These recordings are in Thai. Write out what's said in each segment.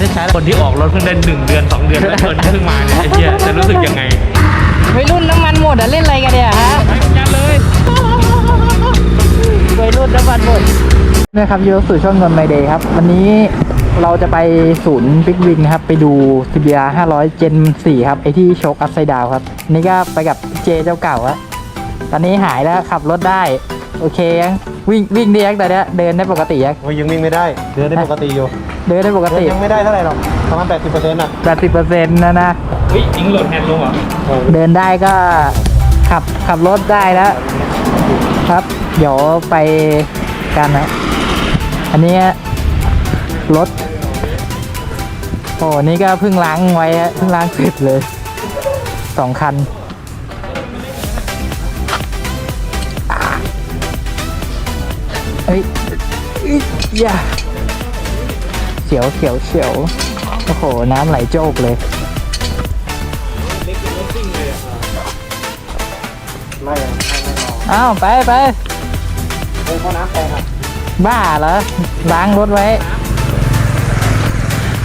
ได้ใช้คนที่ออกรถเพิ่งได้หนึ่งเดือนสองเดือนแล้วคนเพิ่งมาเนี่ยไอ้เหี้ยจะรู้สึกยังไงวัยรุ่นน้ำมันหมดอะเล่นอะไรกันเนี่ยฮะไปกันเลยวัยรุ่นน้ำมันหมดนะครับยูสู่ช่องนนท์ไมเดย์ครับ วันนี้เราจะไปศูนย์บิ๊กวินครับ ไปดู CBR 500 Gen 4 ครับ ไอที่โชคอัพไซด์ดาวครับ นี่ก็ไปกับเจเจ้าเก่าอะตอนนี้หายแล้วขับรถได้ โอเคยังวิ่งวิ่งได้ยังแต่เนี้ยเดินได้ปกติยังโอ้ยยังวิ่งไม่ได้ เดินได้ปกติอยู่ เดินได้ปกเดิตินยังไม่ได้เท่าไหร่หรอกประมาณ80%อะ80%นะนะเฮ้ยอิงโหลดแฮนด์ลงเหรอเดินได้ก็ขับขับรถได้แล้ว ครับ เดี๋ยวไปกันนะ อันนี้รถ โอ้นี่ก็เพิ่งล้างไว้ฮะเพิ่งล้างเสร็จเลยสองคันเฮ้ยอิ๊ยอย่า เสียวเสียวเสียวโอ้โห น้ำไหลโจกเลยไม่ยังไม่ไม่รออ้าวไปไปเฮ้ยเพราะน้ำแพงอะบ้าเหรอล้างรถไว้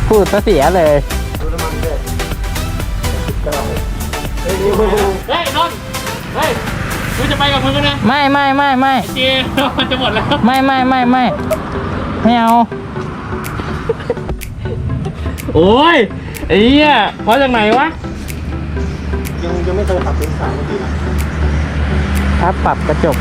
พูดซะเสียเลยดูน้ำมันด้วยก็เฮ้ยนี่เฮ้ยนนท์เฮ้ยกูจะไปกับมึงแล้วนะไม่ไม่ไม่ไม่เจมันจะหมดแล้วไม่ไม่ไม่ไม่ไม่เอา โอ้ยไอ้เหี้ยมาจากไหนวะ ยังยังไม่เคยขับเป็นสามนาทีนะครับปรับกระจก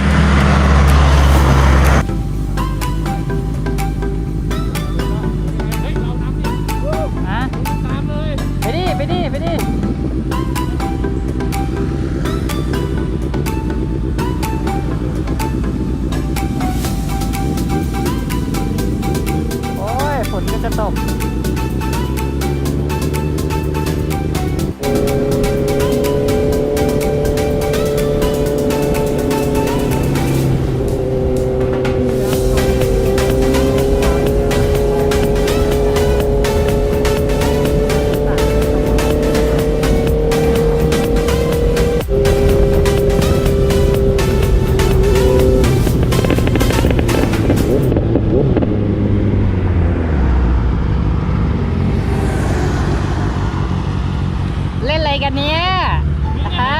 เล่นอะไรกันเนี่ยฮะ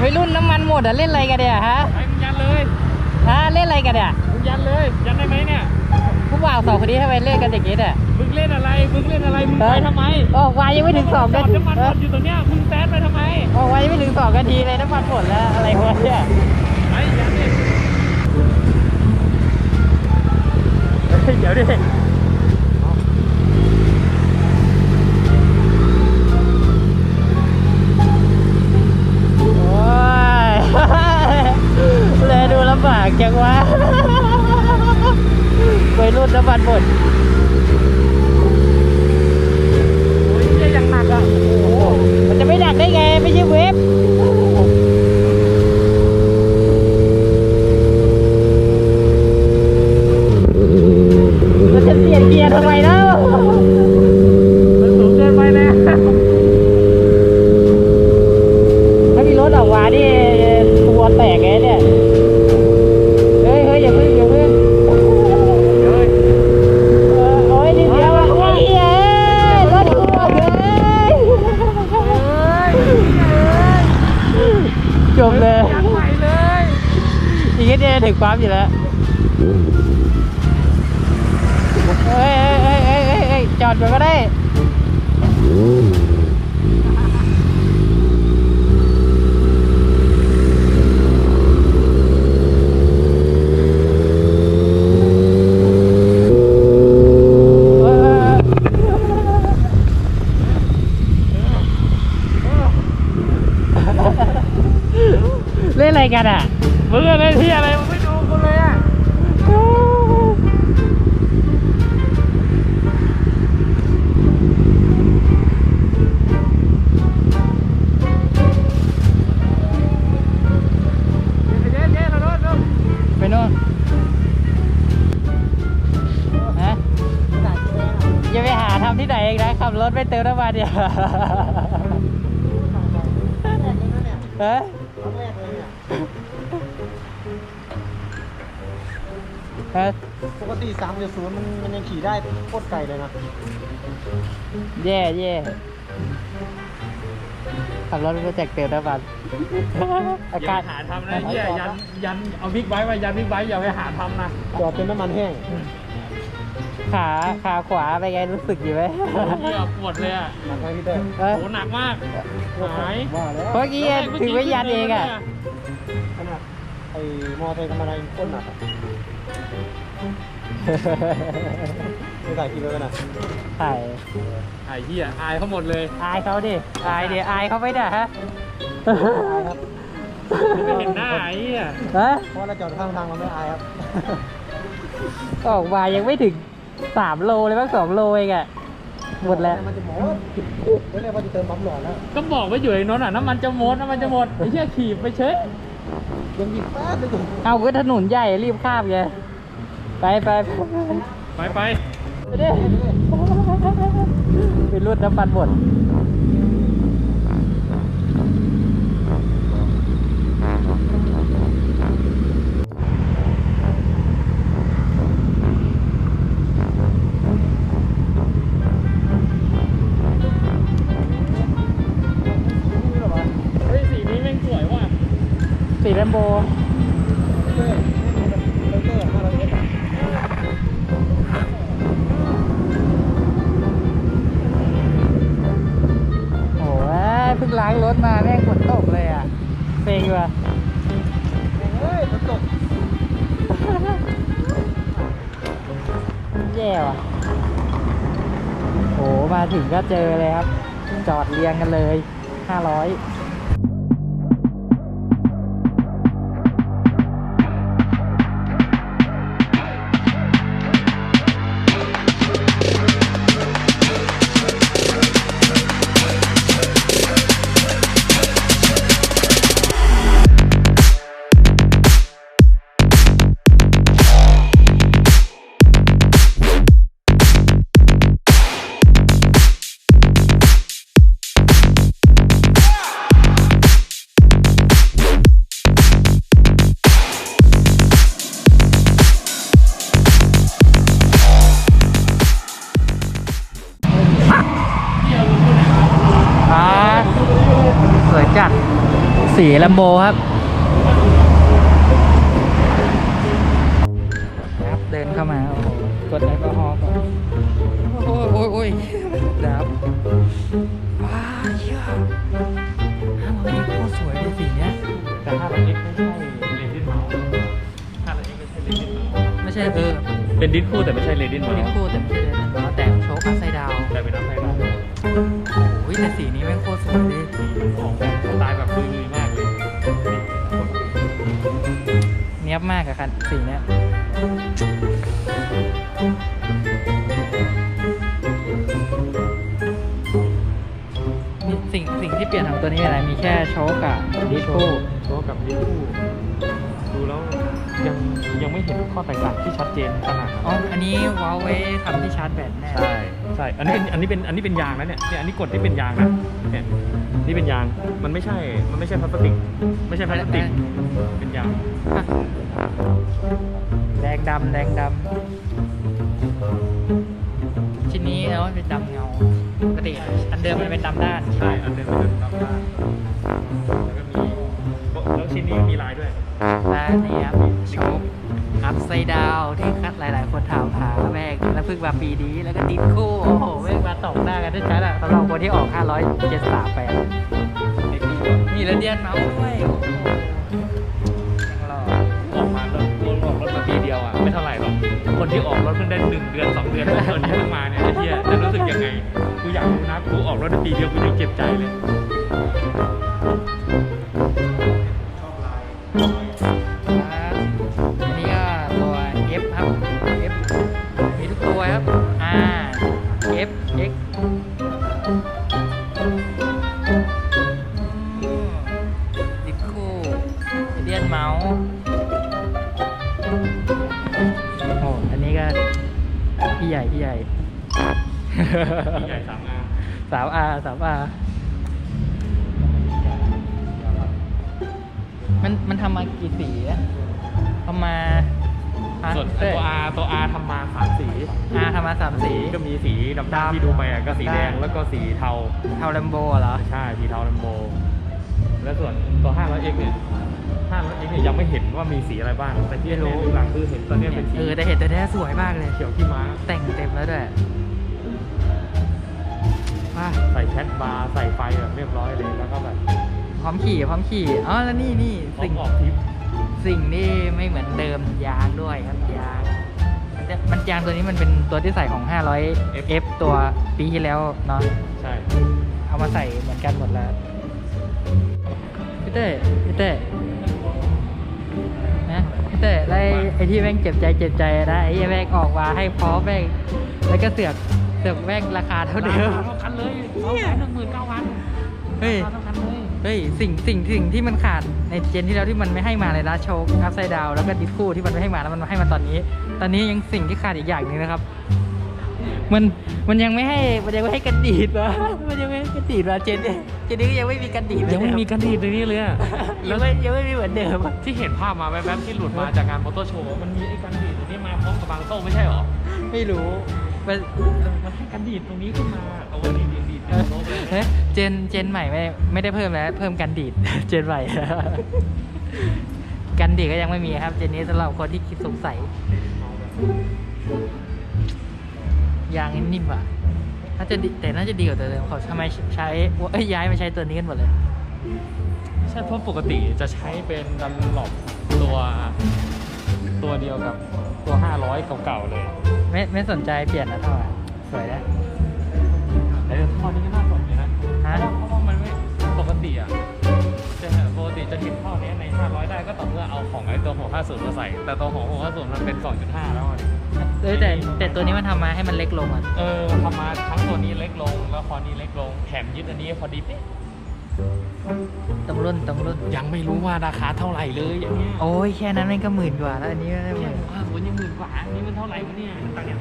วัยรุ่นน้ำมันหมดอะเล่นอะไรกันเนี่ยฮะไปมึงยันเลยฮะเล่นอะไรกันเนี่ยมึงยันเลยยันได้ไหมเนี่ยผู้บ่าวสองคนนี้ทำไมเล่นกันอย่างนี้เนี่ยมึงเล่นอะไรมึงเล่นอะไรมึงไปทำไมออกไวยังไม่ถึงสองจนาอดทีน้ำมันหมดอยู่ตรงเนี้ยมึงแซดไปทำไมออกไวยังไม่ถึงสองนาทีเลยน้ำมันหมดแล้วอะไรวะเนี่ยไปยันดิเฮ้ยเดี๋ยวดิโอ้ย เลยดูลำบากจังวะ วั ขับรถไปเติมน้ำมันเดียวฮะฮะปกติสามเดือนศูนย์มันมันยังขี่ได้โคตรไกลเลยนะแย่แย่ขับรถไปแจกเตือนนะบันอาอย่ากาศไปหาทำนะเฮียยันยันเอาบิ๊กไบค์มายันบิ๊กไบค์อย่าไปหาทำนะจอดเป็นน้ำมันแห้ง ขาขาขวาไปนไงรู้สึกอยู่ไหมเฮียปวดเลยอะหนักไหมพี่เต้เออโหหนักมากหายว่าแล้วเมื่อกี้ถือว่ายันเองอะขนาดไอ้มอเตอร์ไซค์ธรรมดายังโคตรหนักอะไม่ถ่ายคลิปไว้กันนะถ่ายไอ้เฮียอายเขาหมดเลยอายเขาดิอายเดี๋ยวอายเขาไม่ได้ฮะอายครับไม่เห็นหน้าไอ้เฮียฮะเพราะเราจอดข้างทางเราไม่อายครับ ออกมายังไม่ถึง สามโลเลยบ้างสองโลเองอะหมดแล้ว มันจะหมดไม่เรียกว่าจะเติมปั๊มหลอดแล้วก็บอกไว้อยู่ไอ้นนท์อะน้ำมันจะหมดน้ำมันจะหมดไอ้เฮียขี่ไปเฉยยังหยิบแป๊บนึงอยู่เอาก็ถนนใหญ่รีบข้ามไงไปไปไปไปไปไปดิไปรุดน้ำมันหมด แรมโบเต้เต้เต้ห้าร้อยเอสอะโอ้ยเพิ่งล้างรถมาแม่งฝนตกเลยอะเซ็งว่ะเฮ้ยฝนตกแย่ว่ะโหมาถึงก็เจอเลยครับ จอดเรียงกันเลย ห้าร้อย ลมโบครับ ครับ เดินเข้ามาโอ้โหกดแอลกอฮอล์ก่อน โอ้ยโอ้ยโอ้ยดับว้าเชี่ยห้าร้อยเอ็กโคตรสวยเลยสีเนี้ย แต่ถ้าเราเอ็กไม่ใช่เลดินเมาส์ถ้าเราเอ็กไม่ใช่เลดินเมาส์ไม่ใช่เออเป็นดิสคู่แต่ไม่ใใช่เลดินเมาดิส์คู่แต่ไม่ใช่เลยนะแต่โชว์อัพไซด์ดาวแต่เป็นน้ำไฟดาวโอ้ยแต่สีนี้แม่งโคตรสวยเลย บมากอะคันสีเนี้ยมีสิ่งสิ่งที่เปลี่ยนของตัวนี้อะไรมีแค่โชคกับดิสคู่โชว์กับดิสคู่ดูแล้วยังยังไม่เห็นข้อแตกต่างที่ชัดเจนขนาดนั้นอ๋ออันนี้ว้าวไว้ทำที่ชาร์จแบตแน่ใช่ใช่อันนี้เป็นอันนี้เป็นอันนี้เป็นยางนะเนี่ยเนี่ยอันนี้กดที่เป็นยางนะเนี่ย นี่เป็นยาง มันไม่ใช่ มันไม่ใช่พลาสติก ไม่ใช่พลาสติก เป็นยาง แดงดำแดงดำชิ้นนี้แล้วมันเป็นดำเงาปกติอันเดิมมันเป็นดำด้านใช่ อันเดิมเป็นดำด้านแล้วก็มีแล้วชิ้นนี้มีลายด้วยและนี่ครับโชค อัพไซด์ดาวที่คัดหลาย ๆ คนถามหาแม่งแล้วเพิ่งมาปีนี้แล้วก็ติดคู่โอ้โหแม่งมาตกหน้ากันได้ชัดอะสำหรับคนที่ออก 573แปดในคู่อะมีระเดียนเมาส์ด้วยโอ้โหยังหล่อออกมาแล้วตัวออกรถมาปีเดียวอะไม่เท่าไหร่หรอกคนที่ออกรถเพิ่งได้หนึ่งเดือนสองเดือนแล้วคนนี้เพิ่งมาเนี่ยไอ้เหี้ยจะรู้สึกยังไงกูอยากรู้นะกูออกรถได้ปีเดียวกูยังเจ็บใจเลย 9R 3R มันมันทำมากี่สีทำมาส่วนตัว R ตัว R ทำมาสามสี R ทำมาสามสี ก็มีสีดำดำที่ดูไปอะก็สีแดงแล้วก็สีเทา เทาแลมโบเหรอ ใช่สีเทาแลมโบ แล้วส่วนตัว 500X เนี่ย 500X เนี่ยยังไม่เห็นว่ามีสีอะไรบ้าง แต่ที่รู้หลังคือเห็นตอนนี้เป็นสีเออแต่เห็นแต่แท้สวยมากเลย เขียวขี้ม้า แต่งเต็มแล้วด้วย มาใส่แคทบาร์ใส่ไฟแบบเรียบร้อยเลยแล้วก็แบบพร้อมขี่พร้อมขี่ อ๋อ แล้วนี่นี่พร้อสิ่มงออกทริปสิ่งที่ไม่เหมือนเดิมยางด้วยครับยางมันจะมันยางตัวนี้มันเป็นตัวที่ใส่ของ 500 F ตัวปีที่แล้วเนาะ ใช่เอามาใส่เหมือนกันหมดแล้วพี่เต้พี่เต้นะพี่เต้แล้วไอ้ไอ้ที่แม่งเจ็บใจเจ็บใจนะไอ้แม่งออกมาให้พร้อมแม่งแล้วก็เสือกเสือกแม่งราคาเท่าเดิม เท่ากันเลยสองแสนหนึ่งหมื่นเก้าพันเฮ้ยเท่ากันเลยเฮ้ย สิ่งสิ่งสิ่งที่มันขาดในเจนที่แล้วที่มันไม่ให้มาเลยนะโชว์อัพไซด์ดาวแล้วก็ดิสคู่ที่มันไม่ให้มาแล้วมันมาให้มาตอนนี้ ตอนนี้ยังสิ่งที่ขาดอีกอย่างหนึ่งนะครับ มันมันยังไม่ให้มันยังไม่ให้กันดีดวะมันยังไม่ให้กันดีดวะเจนเนี่ยเจนนี้ก็ยังไม่มีกันดีดยังไม่มีกันดีดในนี้เลยอะยังไม่ยังไม่มีเหมือนเดิมอะที่เห็นภาพมาแวบๆที่หลุดมาจากงานมอเตอร์โชว์มันมีไอ้กันดีดตัวนี้มาพร้อมกับบางโซ่ไม่ใช่เหรอไม่รู้มันมันให้กันดีดตรงนี้ขึ้นมาเอาไว้ดีดดีด เป็นโซ่เลยเฮ้ยเจนเจนใหม่ไม่ไม่ได้เพิ่มแล้ว เพิ่มกันดีด เจนใหม่ กันดีดก็ยังไม่มีครับ เจนนี้สำหรับคนที่คิดสงสัยยางนิ่มอะน่าจะดีแต่น่าจะดีกว่าตัวเดิมเขาทำไมใช้เอ้ยย้ายมาใช้ตัวนี้กันหมดเลย ใช่เพราะปกติจะใช้เป็นดันหลบตัวตัวเดียวกับตัว 500 เก่าๆเลย ไม่ไม่สนใจเปลี่ยนนะเท่าไหร่สวยแล้ว แต่ท่อนี้ก็น่าสนอยู่นะฮะเพราะว่ามันไม่ปกติอะจะปกติจะเห็นท่อนี้ใน 500 ได้ก็ต่อเมื่อเอาของไอ้ตัว650มาใส่ แต่ตัวของ650มันเป็น 2.5 แล้วอะดิเอ้ยแต่แต่ตัวนี้มันทำมาให้มันเล็กลงอะ เออทำมาทั้งตัวนี้เล็กลง แล้วคอนี้เล็กลงแถมยึดอันนี้พอดีเป๊ะตรงรุ่นตรงรุ่น ยังไม่รู้ว่าราคาเท่าไหร่เลยอย่างเงี้ยโอ้ยแค่นั้นแม่งก็หมื่นกว่าแล้วอันนี้ก็ได้หเนี่ยมื่นอ่าสวนยังหมื่นกว่าอันนี้มันเท่าไหร่วะเนี่ยตอนเนี้ย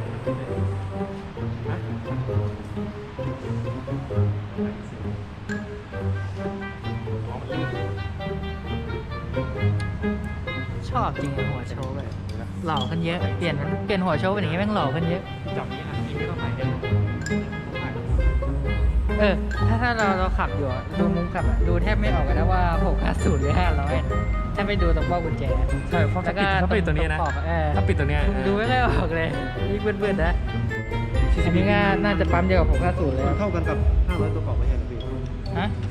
ชอบจริงอะหัวโชว์แบบหล่อขึ้นเยอะเปลี่ยนมันเปลี่ยนหัวโชว์เป็นอย่างงี้แม่งหล่อขึ้นเยอะจับนี้อะนี่ไม่ต้องถ่ายเองเออถ้าถ้าเราเราขับอยู่อะดูมุมขับอะดูแทบไม่ออกเลยนะว่า650หรือ500ถ้าไปดูตรงเป้ากุญแจใช่เพราะแล้วถ้าก็ปิดถ้าปิดตัวนี้นะตรงขอบอะเออถ้าปิดตัวเนี้ยดูไม่ค่อยออกเลยนี่เบื่อๆนะอันนี้ก็น่าจะปั๊มเดียวกับ650เลยมันเท่ากันกับ500ตัวเก่าไม่ใช่เหรอพี่ฮะ41บิตอ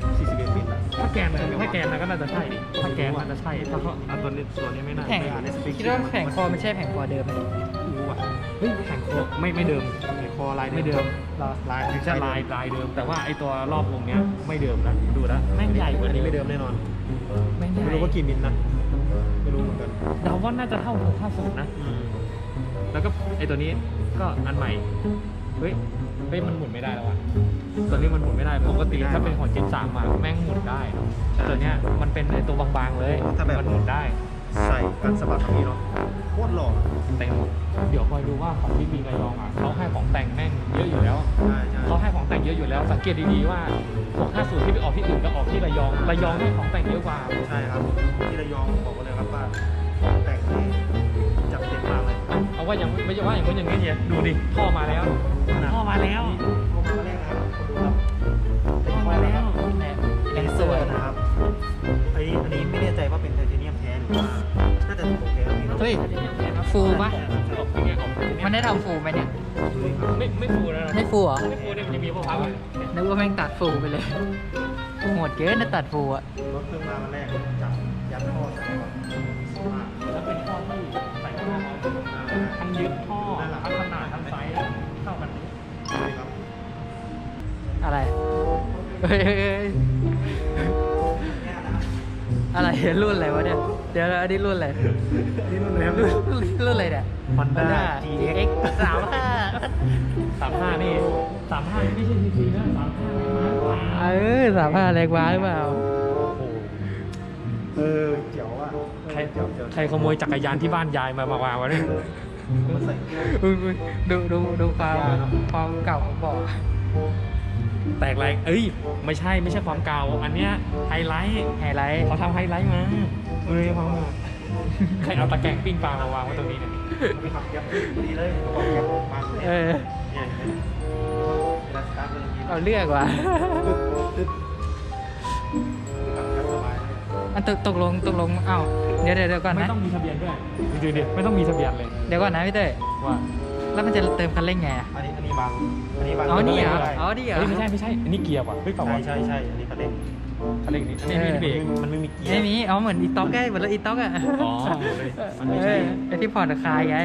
ะถ้า แกนนะถ้าแกนนะก็น่าจะใช่ดิถ้าแกนน่าจะใช่ถ้าเขาเอาตัวนี้ตัวนี้ไม่น่าแข่งไม่อ่านในสปีกคิดว่าแข่งคอไม่ใช่แข่งคอเดิมไหมรู้อะเฮ้ยแข่งโคไม่ไม่เดิมในคอลายไม่เดิมเหรอลายจะลายลายเดิม แต่ว่าไอตัวรอบวงเนี้ยไม่เดิมนะดูแล้วแม่งใหญ่กว่าอันนี้นี้ไม่ไม่เดิเดิมมแน่นอนไม่ได้ไม่รู้ว่ากี่มิลนะไม่รู้เหมือนกันเดาว่าน่าจะเท่า650นะแล้วก็ไอตัวนี้ก็อันใหม่เฮ้ย เฮ้ยมันหมุนไม่ได้แล้วอะตัวนี้มันหมุนไม่ได้ปกติถ้าเป็นของเจนสามอะแม่งหมุนได้ตัวเนี้ยมันเป็นไอตัวบางๆเลยถ้าแบบมันหมุนได้ ใส่กันสะบัดตรงนี้เนาะโคตรหล่อแต่งเดี๋ยวคอยดูว่าของที่มีระยองอะเขาให้ของแต่งแม่งเยอะอยู่แล้วใช่ใช่เขาให้ของแต่งเยอะอยู่แล้ว สังเกตดีๆว่า650ที่ไปออกที่อื่นก็ออกที่ระยองระยองให้ของแต่งเยอะกว่าใช่ครับที่ระยองบอกกันเลยครับว่าแต่งนี่จับเต็มมาก เลยเอาว่าอย่างไม่ใช่ว่าอย่างนู้นอย่างนี้เนี่ยดูดิท่อมาแล้วท่อมาแล้วเข้ามาแรกนะครับคนดูครับท่อมาแล้วยังสวยนะครับไอ้อันนี้ไม่แน่ใจว่าเป็นไทเทเนียมแท้หรือว่าน่าจะถูกแท้นี่เนาะเฮ้ยฟูปะออกอย่างเงี้ยออกมันได้ทำฟูไหมเนี่ยไม่ไม่ฟูนะไม่ฟูเหรอไม่ฟูเนี่ยมันจะมีพวกพับนึกว่าแม่งตัดฟูไปเลยโหดเกินนะตัดฟูอะ ยึดท่อทั้งขนาดทั้งไซส์เท่ากันเลยครับอะไรเฮ้ยเฮ้ยเฮ้ยอะไรรุ่นอะไรวะเนี่ย เดี๋ยวนะอันนี้รุ่นอะไรนี่รุ่นไหนครับรุ่นรุ่นอะไรเนี่ย Honda GX สามห้าสามห้านี่สามห้าไม่ใช่ทีทีนะสามห้าไม่มาเออสามห้าแรงว้าหรือเปล่าโอ้โหเออเจ๋วอะใครเจ๋วเจ๋วใครขโมยจักรยานที่บ้านยายมามาวางไว้เนี่ยมันใส่เครื่ อุ้ยอุ๊ยดูดูดูความความเก่าของเบอกแตกแรเอ้ย ไม่ใช่ไม่ใช่ความเก่า อันเนี้ยไฮไลท์ไฮไลท์เขาทำไฮไลท์มาเอ้ยความใครเอาตะแกรงปิ้งปลามาวางไว้ตรงนี้เนี่ยไปขับแก๊ปดีเลยบอกแก๊ปมาเออเนี่ยเห็นไหมเวลาสตาร์ทเรื่องนี้เอาเลือกว่ะ อันตกตกลงตกลงเอ้าเดี๋ยวเดี๋ยวเดี๋ยวก่อนไม่นะ ต้องมีทะเบียนด้วยดูดิไม่ต้องมีทะเบียนเลยเดี๋ยวก่อนนะพี่เต้ยว่าแล้วมันจะเติมคันเร่งไงอะ อันนี้อันนี้บาง อันนี้บางอ๋อนี่เหรอไม่ได้อ๋อนี่เหรอ เฮ้ยไม่ใช่ไม่ใช่อันนี้เกียร์ว่ะเฮ้ยเปล่าใช่วะใช่ใช่อันนี้คันเร่งอะไรนี่อันนี้เออมีเบรก มันไม่มีเกียร์ไม่มีอ๋อเหมือนอีต็อกไงเหมือนรถอีต็อกอะอ๋อ มันไม่ใช่ เออไอที่ผ่อนราคายไง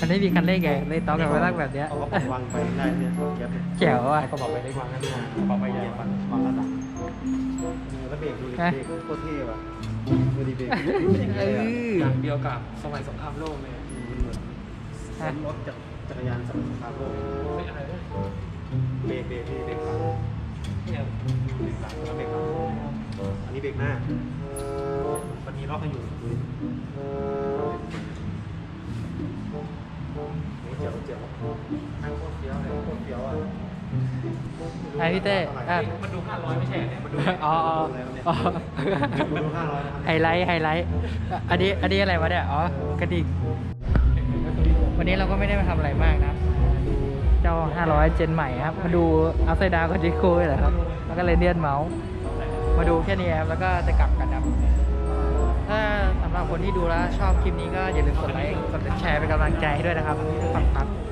มันไม่มีคันเร่งไงเลยต็อกกับเวลาแบบเนี้ยเขาก็ปรับวางไปได้เนี่ยแก๊ปเนี่ยแจ๋วอะก็บอกไปได้กว่างั้นนะบอกไปใหญ่วากว่างวางระดับ แล้วเบรกดูดิฮะเบรกโคตรเท่ว่ะดูดิเบรกเอออย่างเดียวกับสมัยสงครามโลกเลยซ้อนรถจากจักรยานสำหรับคาร์โบไม่อะไรเลยเบรกเบรกที่เบรกหลังเนี่ยเบรกหลังแล้วเบรกหลังอันนี้เบรกหน้า มันมีล็อกให้อยู่ดูดิโอ้เจ๋วเจ๋วนั่งโคตรเฟี้ยวเลยโคตรเฟี้ยวอะ ไอพี่เต้อะมันดู500ไม่ใช่เนี่ยมันดูอ๋ออ๋ออ๋อดูดูห้าร้อยนะครับไฮไลท์ไฮไลท์อะอันนี้อันนี้อะไรวะเนี่ยอ๋อกระดิ่งวันนี้เราก็ไม่ได้มาทำอะไรมากนะครับเจ้า 500 เจนใหม่ครับ มาดูอัพไซด์ดาวกับดิโก้แหละครับ แล้วก็เรเดียนเมาส์มาดูแค่นี้ครับแล้วก็จะกลับกันครับถ้าสำหรับคนที่ดูแล้วชอบคลิปนี้ก็อย่าลืมกดไลค์กดแชร์เป็นกำลังใจให้ด้วยนะครับขอบคุณครับ